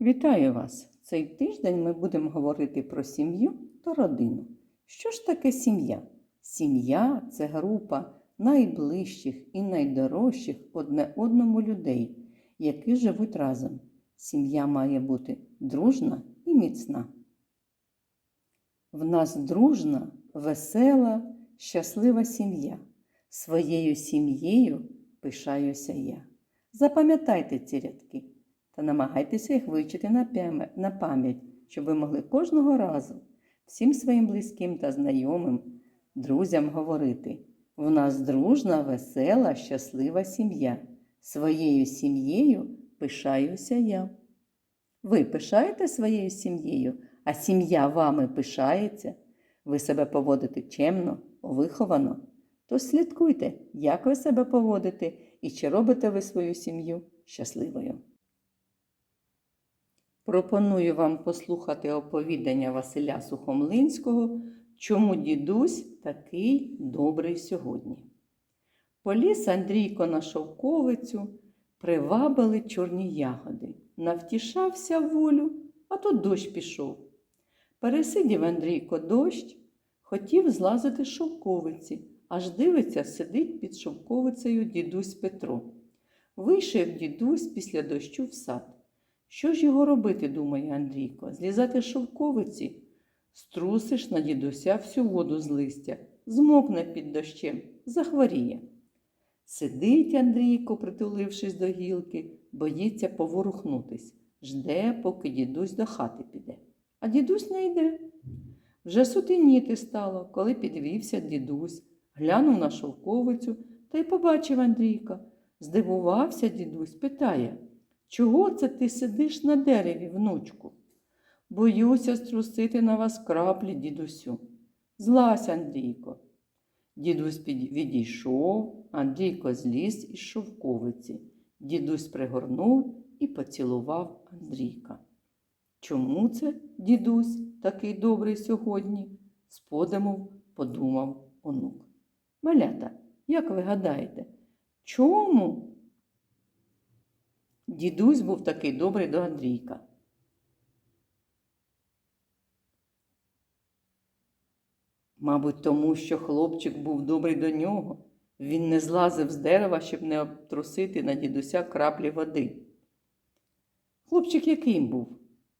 Вітаю вас! Цей тиждень ми будемо говорити про сім'ю та родину. Що ж таке сім'я? Сім'я це група найближчих і найдорожчих одне одному людей, які живуть разом. Сім'я має бути дружна і міцна. В нас дружна, весела, щаслива сім'я. Своєю сім'єю пишаюся я. Запам'ятайте ці рядки та намагайтеся їх вивчити на пам'ять, щоб ви могли кожного разу всім своїм близьким та знайомим, друзям говорити: в нас дружна, весела, щаслива сім'я. Своєю сім'єю пишаюся я. Ви пишаєте своєю сім'єю, а сім'я вами пишається. Ви себе поводите чемно, виховано. То слідкуйте, як ви себе поводите і чи робите ви свою сім'ю щасливою. Пропоную вам послухати оповідання Василя Сухомлинського, чому дідусь такий добрий сьогодні. Поліз Андрійко на шовковицю, привабили чорні ягоди, навтішався волю, а тут дощ пішов. Пересидів Андрійко дощ, хотів злазити з шовковиці, аж дивиться, сидить під шовковицею дідусь Петро. Вийшов дідусь після дощу в сад. Що ж його робити, думає Андрійко, злізати з шовковиці? Струсиш на дідуся всю воду з листя, змокне під дощем, захворіє. Сидить Андрійко, притулившись до гілки, боїться поворухнутись, жде, поки дідусь до хати піде. А дідусь не йде. Вже сутеніти стало, коли підвівся дідусь, глянув на шовковицю та й побачив Андрійка. Здивувався дідусь, питає Чого це ти сидиш на дереві, внучку? Боюся струсити на вас краплі, дідусю. Злась, Андрійко. Дідусь відійшов, Андрійко зліз із шовковиці. Дідусь пригорнув і поцілував Андрійка. Чому це, дідусь, такий добрий сьогодні? з подумом подумав онук. Малята, як ви гадаєте, чому? Дідусь був такий добрий до Андрійка. Мабуть, тому що хлопчик був добрий до нього. Він не злазив з дерева, щоб не обтрусити на дідуся краплі води. Хлопчик яким був?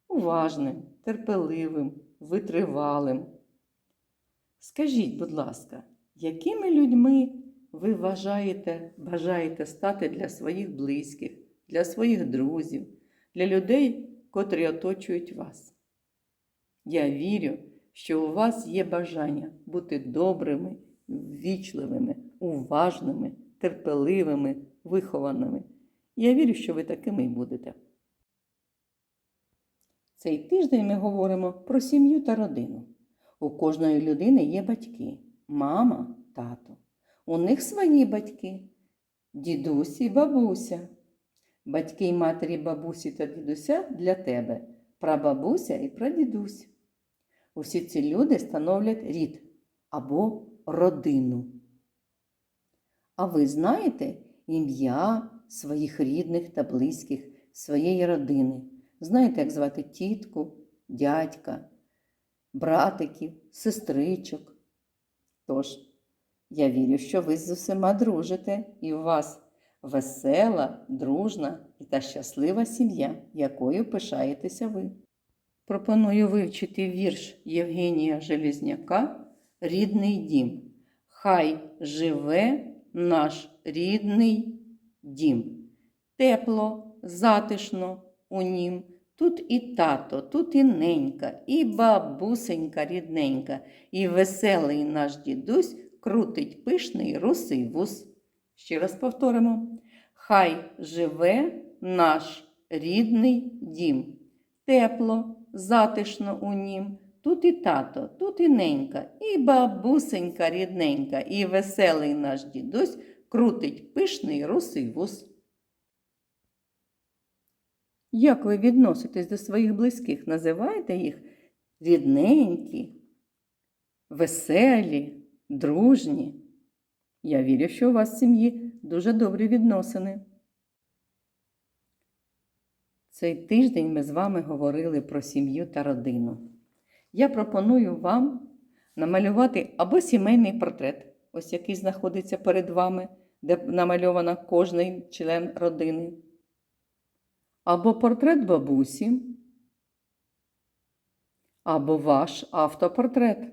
Уважним, терпеливим, витривалим. Скажіть, будь ласка, якими людьми ви вважаєте, бажаєте стати для своїх близьких, для своїх друзів, для людей, котрі оточують вас? Я вірю, що у вас є бажання бути добрими, ввічливими, уважними, терпеливими, вихованими. Я вірю, що ви такими і будете. Цей тиждень ми говоримо про сім'ю та родину. У кожної людини є батьки, мама, тато. У них свої батьки, дідусь і бабуся. Батьки й матері бабусі та дідуся для тебе, прабабуся і прадідусь. Усі ці люди становлять рід або родину. А ви знаєте ім'я своїх рідних та близьких, своєї родини. Знаєте, як звати тітку, дядька, братиків, сестричок. Тож, я вірю, що ви з усіма дружите, і у вас весела, дружна та щаслива сім'я, якою пишаєтеся ви. Пропоную вивчити вірш Євгенія Железняка Рідний дім. Хай живе наш рідний дім. Тепло, затишно у нім. Тут і тато, тут і ненька, і бабусенька рідненька, і веселий наш дідусь крутить пишний русий вус. Ще раз повторимо. Хай живе наш рідний дім. Тепло, затишно у нім. Тут і тато, тут і ненька, і бабусенька рідненька, і веселий наш дідусь крутить пишний русий вус. Як ви відноситесь до своїх близьких? Називаєте їх рідненькі, веселі, дружні? Я вірю, що у вас в сім'ї дуже добрі відносини. Цей тиждень ми з вами говорили про сім'ю та родину. Я пропоную вам намалювати або сімейний портрет, ось який знаходиться перед вами, де намальовано кожний член родини, або портрет бабусі, або ваш автопортрет.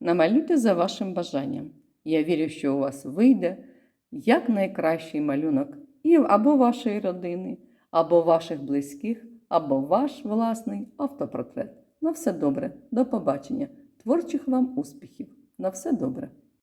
Намалюйте за вашим бажанням. Я вірю, що у вас вийде як найкращий малюнок і або вашої родини, або ваших близьких, або ваш власний автопортрет. На все добре, до побачення, творчих вам успіхів. На все добре.